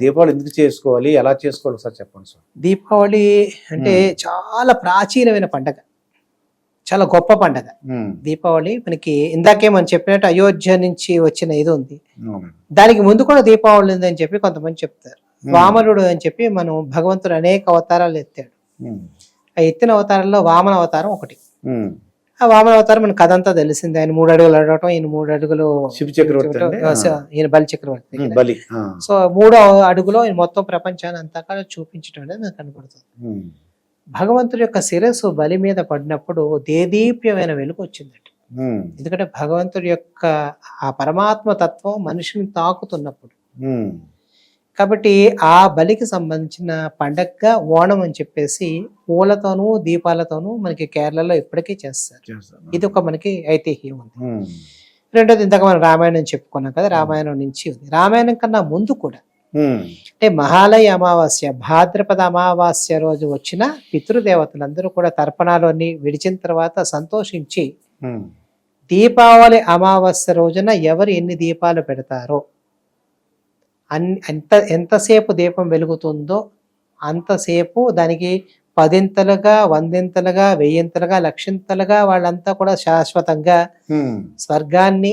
దీపావళి ఎందుకు చేసుకోవాలి? ఎలా చేసుకోవాలి? ఒకసారి చెప్పండి సార్. దీపావళి అంటే చాలా ప్రాచీనమైన పండగ. చాలా గొప్ప పండగ. దీపావళి మనకి ఇందాకే మనం చెప్పినట్టు అయోధ్య నుంచి వచ్చిన ఇది ఉంది. దానికి ముందు కూడా దీపావళి ఉంది అని చెప్పి కొంతమంది చెప్తారు. వామనుడు అని చెప్పి మనం భగవంతుడు అనేక అవతారాలు ఎత్తాడు. ఆ ఎత్తిన అవతారాల్లో వామన అవతారం ఒకటి. ఆ వామన అవతారం మన కథ అంతా తెలిసింది. ఆయన మూడు అడుగులు అడగటం ఈయన మూడు అడుగులు శివ చక్రవర్తి ఈయన బలి చక్రవర్తి. బలి సో మూడో అడుగులో ఈయన మొత్తం ప్రపంచాన్ని అంతా కూడా చూపించడం అనేది మనకు కనపడుతుంది. భగవంతుడి యొక్క శిరస్సు బలి మీద పడినప్పుడు దేదీప్యమైన వెలుగు వచ్చిందట. ఎందుకంటే భగవంతుడి యొక్క ఆ పరమాత్మ తత్వం మనిషిని తాకుతున్నప్పుడు. కాబట్టి ఆ బలికి సంబంధించిన పండగగా ఓణం అని చెప్పేసి పూలతోనూ దీపాలతోనూ మనకి కేరళలో ఇప్పటికీ చేస్తారు. ఇది ఒక మనకి ఐతిహ్యం ఉంది రెండోది ఇందాక మనం రామాయణం చెప్పుకున్నాం కదా రామాయణం నుంచి ఉంది. రామాయణం కన్నా ముందు కూడా అంటే మహాలయ అమావాస్య భాద్రపద అమావాస్య రోజు వచ్చిన పితృదేవతలందరూ కూడా తర్పణాలన్నీ విడిచిన తర్వాత సంతోషించి దీపావళి అమావాస్య రోజున ఎవరు ఎన్ని దీపాలు పెడతారో అన్ ఎంత ఎంతసేపు దీపం వెలుగుతుందో అంతసేపు దానికి పదింతలుగా వందింతలుగా వెయ్యింతలుగా లక్షింతలుగా వాళ్ళంతా కూడా శాశ్వతంగా స్వర్గాన్ని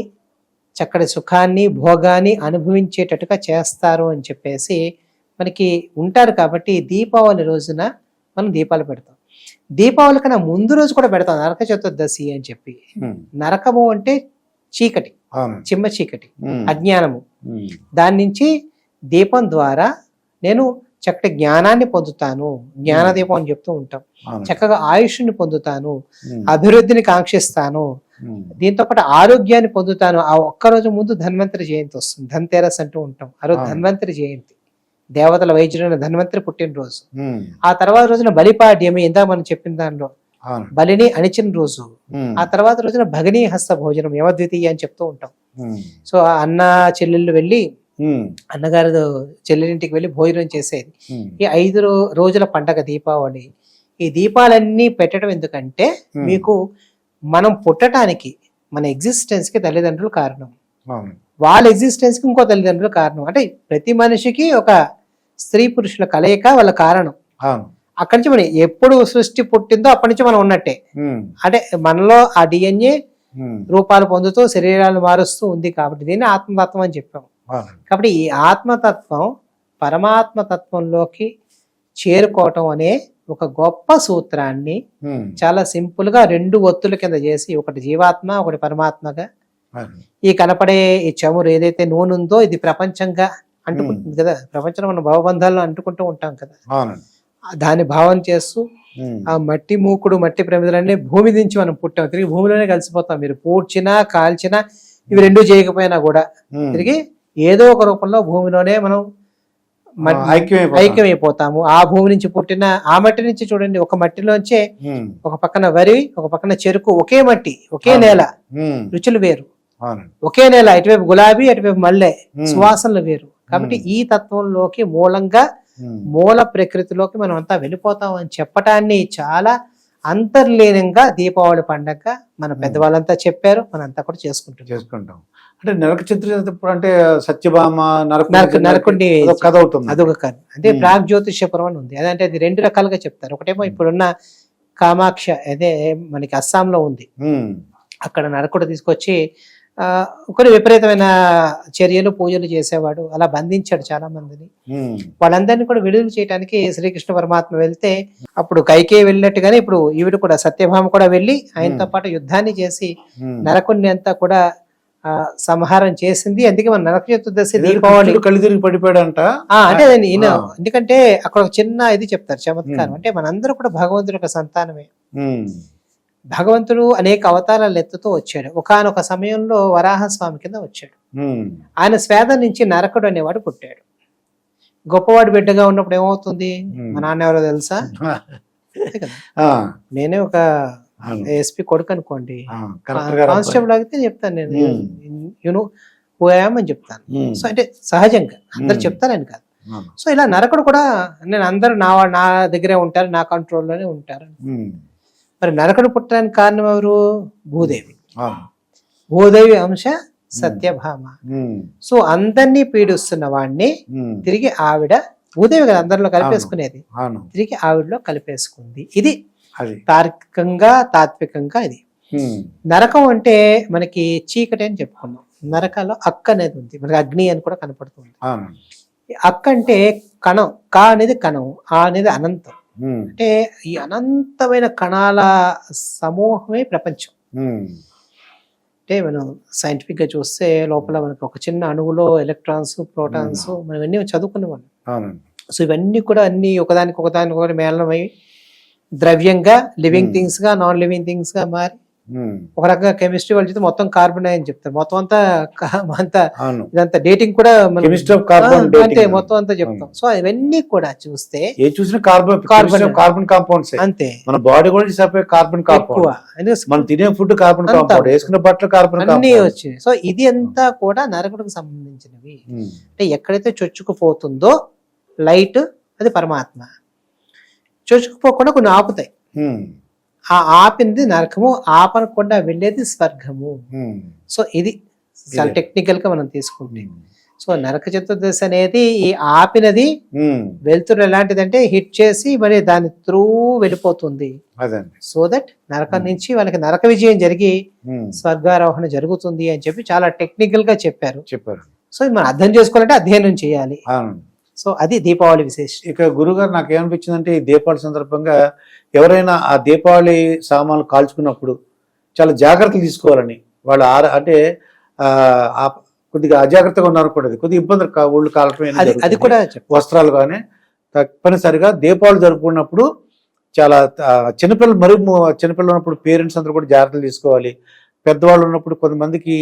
చక్కటి సుఖాన్ని భోగాన్ని అనుభవించేటట్టుగా చేస్తారు అని చెప్పేసి మనకి ఉంటారు కాబట్టి దీపావళి రోజున మనం దీపాలు పెడతాం. దీపావళి కన్నా ముందు రోజు కూడా పెడతాం నరక చతుర్దశి అని చెప్పి. నరకము అంటే చీకటి. చిమ్మ చీకటి అజ్ఞానము. దాని నుంచి దీపం ద్వారా నేను చక్కటి జ్ఞానాన్ని పొందుతాను. జ్ఞాన దీపం అని చెప్తూ ఉంటాం. చక్కగా ఆయుష్ని పొందుతాను. అభివృద్ధిని కాంక్షిస్తాను. దీంతో పాటు ఆరోగ్యాన్ని పొందుతాను. ఆ ఒక్క రోజు ముందు ధన్వంతరి జయంతి వస్తుంది. ధన్తేరస్ అంటూ ఉంటాం. ఆ రోజు. ధన్వంతరి జయంతి. దేవతల వైద్యుడైన ధన్వంతరి పుట్టినరోజు. ఆ తర్వాత రోజున బలిపాడ్యమి ఇందా మనం చెప్పిన దానిలో. బలిని అణిచిన రోజు ఆ తర్వాత రోజున భగినీ హస్త భోజనం యమద్వితీయ అని చెప్తూ ఉంటాం. సో ఆ అన్న చెల్లెళ్ళు వెళ్ళి అన్నగారు చెల్లెలింటికి వెళ్ళి భోజనం చేసేది. ఈ ఐదు రోజుల పండగ దీపావళి. ఈ దీపాలన్నీ పెట్టడం ఎందుకంటే మీకు మనం పుట్టడానికి మన ఎగ్జిస్టెన్స్కి తల్లిదండ్రులు కారణం. వాళ్ళ ఎగ్జిస్టెన్స్కి ఇంకో తల్లిదండ్రులు కారణం. అంటే ప్రతి మనిషికి ఒక స్త్రీ పురుషుల కలయిక వాళ్ళ కారణం. అక్కడి నుంచి మనం ఎప్పుడు సృష్టి పుట్టిందో అప్పటి నుంచి మనం ఉన్నట్టే. అంటే మనలో ఆ డిఎన్ఏ రూపాలు పొందుతూ శరీరాలు మారుస్తూ ఉంది కాబట్టి దీన్ని ఆత్మతత్వం అని చెప్పాం. కాబట్టి ఈ ఆత్మతత్వం పరమాత్మ తత్వంలోకి చేరుకోవటం అనే ఒక గొప్ప సూత్రాన్ని చాలా సింపుల్గా రెండు ఒత్తుల కింద చేసి ఒకటి జీవాత్మ ఒకటి పరమాత్మగా. ఈ కనపడే ఈ చమురు ఏదైతే నూనె ఉందో ఇది ప్రపంచంగా అంటుకుంటుంది కదా. ప్రపంచంలో మనం భవబంధాలను అంటుకుంటూ ఉంటాం కదా. దాన్ని భావం చేస్తూ ఆ మట్టి మూకుడు మట్టి ప్రమిదలన్నీ భూమి నుంచి మనం పుట్టాం. తిరిగి భూమిలోనే కలిసిపోతాం మీరు. పూడ్చినా కాల్చినా ఇవి రెండు చేయకపోయినా కూడా తిరిగి ఏదో ఒక రూపంలో భూమిలోనే మనం. ఐక్యమైపోతాము. ఆ భూమి నుంచి పుట్టిన ఆ మట్టి నుంచి చూడండి ఒక మట్టిలోంచే ఒక పక్కన వరి ఒక పక్కన చెరుకు ఒకే మట్టి ఒకే. నేల. రుచులు వేరు. ఒకే నేల ఇటువైపు గులాబీ అటువైపు మల్లె. సువాసనలు వేరు. కాబట్టి ఈ తత్వంలోకి మూలంగా మూల ప్రకృతిలోకి మనం అంతా వెళ్ళిపోతాం అని చెప్పటాన్ని చాలా అంతర్లీనంగా దీపావళి పండగ మన పెద్దవాళ్ళంతా చెప్పారు. మనంతా కూడా చేసుకుంటున్నాం. చేసుకుంటాం. అంటే నరక చతుర్దశి అంటే సత్యభామ నరక నరక నరకుడిని కథ అవుతుంది. అదొక కథ. అంటే. ప్రాగ్ జ్యోతిష్యపురం అని ఉంది. అదంటే అది రెండు రకాలుగా చెప్తారు. ఒకటేమో ఇప్పుడున్న కామాక్ష అదే మనకి అస్సాంలో ఉంది. అక్కడ నరకుడు తీసుకొచ్చి కొన్ని విపరీతమైన చర్యలు పూజలు చేసేవాడు. అలా బంధించాడు చాలా మందిని. వాళ్ళందరినీ కూడా విడుదల చేయడానికి శ్రీకృష్ణ పరమాత్మ వెళ్తే అప్పుడు కైకే వెళ్ళినట్టుగానే ఇప్పుడు ఈవిడ కూడా సత్యభామ కూడా వెళ్ళి ఆయనతో పాటు యుద్ధాన్ని చేసి. నరకుడిని అంతా కూడా సంహారం చేసింది. అందుకే మన నరక చతుర్దశి దీపావళి కళ్ళు తిరిగి పడిపోయాడంట. అంటే ఈయన. ఎందుకంటే అక్కడ ఒక చిన్న ఇది చెప్తారు చమత్కారం. అంటే మనందరూ కూడా భగవంతుడి యొక్క సంతానమే. భగవంతుడు అనేక అవతారాలు ఎత్తుతూ వచ్చాడు. ఒకానొక సమయంలో వరాహస్వామి కింద వచ్చాడు. ఆయన స్వేద నుంచి నరకుడు అనేవాడు పుట్టాడు. గొప్పవాడు బిడ్డగా ఉన్నప్పుడు ఏమవుతుంది. మా నాన్న ఎవరో తెలుసా? నేనే ఒక. ఎస్పీ కొడుకు అనుకోండి. కానిస్టేబుల్ అయితే చెప్తాను నేను. యూనో పోయామని చెప్తాను. సో అంటే సహజంగా అందరు. చెప్తారని కాదు. సో ఇలా నరకుడు కూడా నేను అందరూ నా నా దగ్గరే ఉంటారు నా కంట్రోల్లోనే ఉంటారు. మరి నరకుడు పుట్టడానికి కారణం ఎవరు? భూదేవి. భూదేవి అంశ సత్యభామ. సో అందరినీ పీడిస్తున్న వాడిని తిరిగి ఆవిడ భూదేవి కదా అందరిలో కలిపేసుకునేది. తిరిగి ఆవిడలో కలిపేసుకుంది. ఇది తార్కికంగా తాత్వికంగా ఇది. నరకం అంటే మనకి చీకటి అని చెప్పుకున్నాం. నరకాలో అక్క అనేది ఉంది. మనకి అగ్ని అని కూడా కనపడుతుంది అక్క అంటే కణం. కా అనేది కణం. ఆ అనేది అనంతం. అంటే ఈ అనంతమైన కణాల సమూహమే ప్రపంచం. అంటే మనం సైంటిఫిక్గా చూస్తే లోపల మనకి ఒక చిన్న అణువులో ఎలక్ట్రాన్స్ ప్రోటాన్స్ మనం ఇవన్నీ చదువుకునే వాళ్ళం. అవునండి సో ఇవన్నీ కూడా అన్ని ఒకదానికి ఒకదానికి ఒకటి మేళనమై ద్రవ్యంగా లివింగ్. థింగ్స్గా నాన్ లివింగ్ థింగ్స్గా మారి ఒక రకంగా కెమిస్ట్రీ వాళ్ళు చెప్తే మొత్తం కార్బన్ అని చెప్తారు. మొత్తం అంతా అంతా ఇదంతా డేటింగ్ కూడా కార్బన్ అంతే మొత్తం అంతా చెప్తాం. సో ఇవన్నీ కూడా చూస్తే ఏ చూసినా కార్బన్ Carbon. కార్బన్ కాంపౌండ్స్ అంతే. మన బాడీ కూడా కార్బన్ కాంపౌండ్. మనం తినే ఫుడ్ కార్బన్. కాంపౌండ్. వేసుకున్న బట్టలు కార్బన్ అన్ని వచ్చినాయి. సో ఇది అంతా కూడా నరకుడికి సంబంధించినవి. అంటే ఎక్కడైతే చొచ్చుకుపోతుందో లైట్ అది పరమాత్మ. చొచ్చుకుపోకుండా కొన్ని ఆపుతాయి. ఆ ఆపింది నరకము ఆపనకుండా వెళ్ళేది స్వర్గము. సో ఇది చాలా. టెక్నికల్గా మనం తీసుకుంటే. సో నరక చతుర్దశి అనేది ఈ ఆపినది వెలుతురు ఎలాంటిదంటే హిట్ చేసి మరి దాని త్రూ వెళ్ళిపోతుంది. సో దట్ నరకం నుంచి వాళ్ళకి నరక విజయం జరిగి స్వర్గారోహణ జరుగుతుంది అని చెప్పి చాలా టెక్నికల్గా చెప్పారు. చెప్పారు సో మనం అర్థం చేసుకోవాలంటే అధ్యయనం చేయాలి. సో అది దీపావళి విశేషం. ఇక గురుగారు నాకు ఏమనిపించిందంటే ఈ దీపావళి సందర్భంగా ఎవరైనా ఆ దీపావళి సామాన్లు కాల్చుకున్నప్పుడు చాలా జాగ్రత్తలు తీసుకోవాలని వాళ్ళు ఆర అంటే కొద్దిగా అజాగ్రత్తగా ఉన్నారనుకోండి కొద్దిగా ఇబ్బంది కా- ఒళ్ళు కాలటం అది. కూడా వస్త్రాలు కానీ తప్పనిసరిగా దీపావళి జరుపుకున్నప్పుడు చాలా చిన్నపిల్లలు మరి చిన్నపిల్లలు ఉన్నప్పుడు పేరెంట్స్ అందరూ కూడా జాగ్రత్తలు తీసుకోవాలి. పెద్దవాళ్ళు ఉన్నప్పుడు కొంతమందికి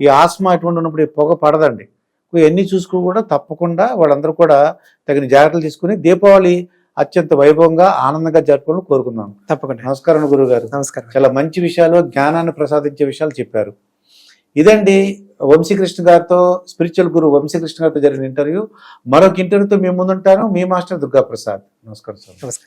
ఈ ఆస్మా అటువంటి ఉన్నప్పుడు ఈ పొగ పడదండి. ఇవన్నీ చూసుకుని కూడా తప్పకుండా వాళ్ళందరూ కూడా తగిన జాగ్రత్తలు తీసుకుని దీపావళి అత్యంత వైభవంగా ఆనందంగా జరుపుకోవాలని కోరుకుందాం. తప్పకుండా. నమస్కారం గురువు గారు నమస్కారం. చాలా మంచి విషయాలు జ్ఞానాన్ని ప్రసాదించే విషయాలు చెప్పారు. ఇదండి వంశీకృష్ణ గారితో స్పిరిచువల్ గురు వంశీకృష్ణ గారితో జరిగిన ఇంటర్వ్యూ. మరొక ఇంటర్వ్యూతో మీ ముందుంటాను. మీ మాస్టర్ దుర్గా ప్రసాద్ నమస్కారం సార్. నమస్కారం.